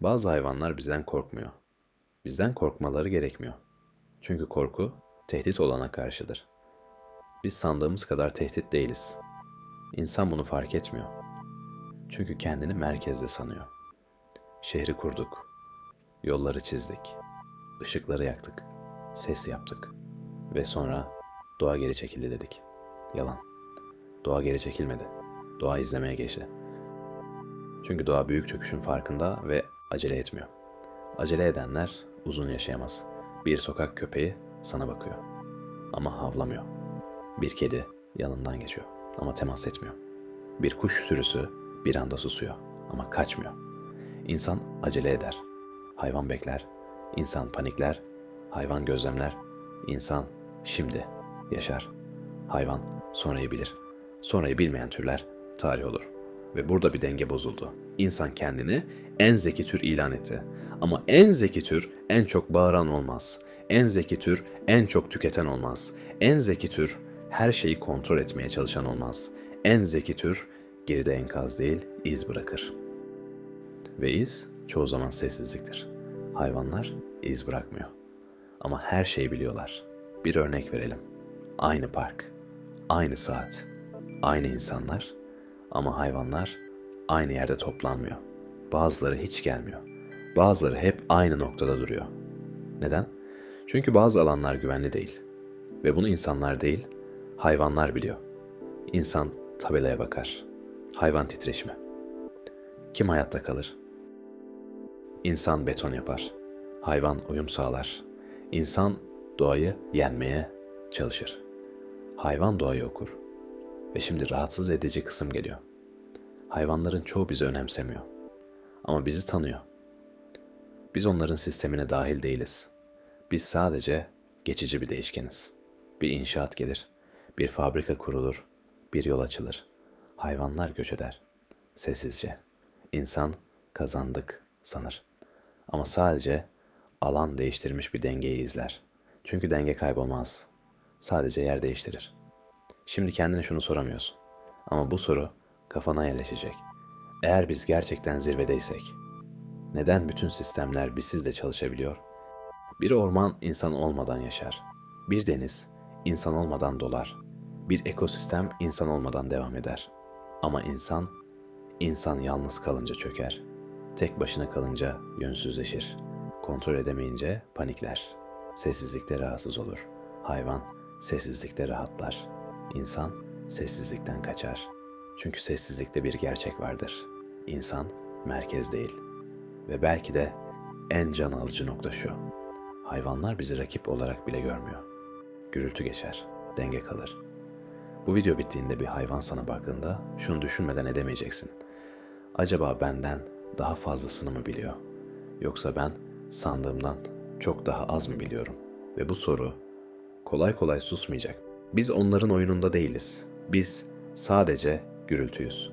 Bazı hayvanlar bizden korkmuyor. Bizden korkmaları gerekmiyor. Çünkü korku tehdit olana karşıdır. Biz sandığımız kadar tehdit değiliz. İnsan bunu fark etmiyor. Çünkü kendini merkezde sanıyor. Şehri kurduk. Yolları çizdik. ışıkları yaktık. Ses yaptık. Ve sonra doğa geri çekildi dedik. Yalan. Doğa geri çekilmedi. Doğa izlemeye geçti. Çünkü doğa büyük çöküşün farkında ve acele etmiyor. Acele edenler uzun yaşayamaz. Bir sokak köpeği sana bakıyor. Ama havlamıyor. Bir kedi yanından geçiyor ama temas etmiyor. Bir kuş sürüsü bir anda susuyor ama kaçmıyor. İnsan acele eder. Hayvan bekler. İnsan panikler. Hayvan gözlemler. İnsan şimdi yaşar. Hayvan sonrayı bilir. Sonrayı bilmeyen türler tarih olur. Ve burada bir denge bozuldu. İnsan kendini en zeki tür ilan etti. Ama en zeki tür en çok bağıran olmaz. En zeki tür en çok tüketen olmaz. En zeki tür her şeyi kontrol etmeye çalışan olmaz. En zeki tür geride enkaz değil iz bırakır. Ve iz çoğu zaman sessizliktir. Hayvanlar iz bırakmıyor. Ama her şeyi biliyorlar. Bir örnek verelim. Aynı park, aynı saat, aynı insanlar ama hayvanlar aynı yerde toplanmıyor. Bazıları hiç gelmiyor. Bazıları hep aynı noktada duruyor. Neden? Çünkü bazı alanlar güvenli değil. Ve bunu insanlar değil, hayvanlar biliyor. İnsan tabelaya bakar. Hayvan titreşimi. Kim hayatta kalır? İnsan beton yapar. Hayvan uyum sağlar. İnsan doğayı yenmeye çalışır. Hayvan doğayı okur. Ve şimdi rahatsız edici kısım geliyor. Hayvanların çoğu bizi önemsemiyor. Ama bizi tanıyor. Biz onların sistemine dahil değiliz. Biz sadece geçici bir değişkeniz. Bir inşaat gelir, bir fabrika kurulur, bir yol açılır. Hayvanlar göç eder. Sessizce. İnsan kazandık sanır. Ama sadece alan değiştirmiş bir dengeyi izler. Çünkü denge kaybolmaz. Sadece yer değiştirir. Şimdi kendine şunu soramıyorsun. Ama bu soru kafana yerleşecek. Eğer biz gerçekten zirvedeysek, neden bütün sistemler bizsiz de çalışabiliyor? Bir orman insan olmadan yaşar. Bir deniz insan olmadan dolar. Bir ekosistem insan olmadan devam eder. Ama insan, insan yalnız kalınca çöker. Tek başına kalınca yönsüzleşir. Kontrol edemeyince panikler. Sessizlikte rahatsız olur. Hayvan sessizlikte rahatlar. İnsan sessizlikten kaçar. Çünkü sessizlikte bir gerçek vardır. İnsan merkez değil. Ve belki de en can alıcı nokta şu. Hayvanlar bizi rakip olarak bile görmüyor. Gürültü geçer, denge kalır. Bu video bittiğinde bir hayvan sana baktığında şunu düşünmeden edemeyeceksin. Acaba benden daha fazlasını mı biliyor? Yoksa ben sandığımdan çok daha az mı biliyorum? Ve bu soru kolay kolay susmayacak. Biz onların oyununda değiliz. Biz sadece gürültüyüz.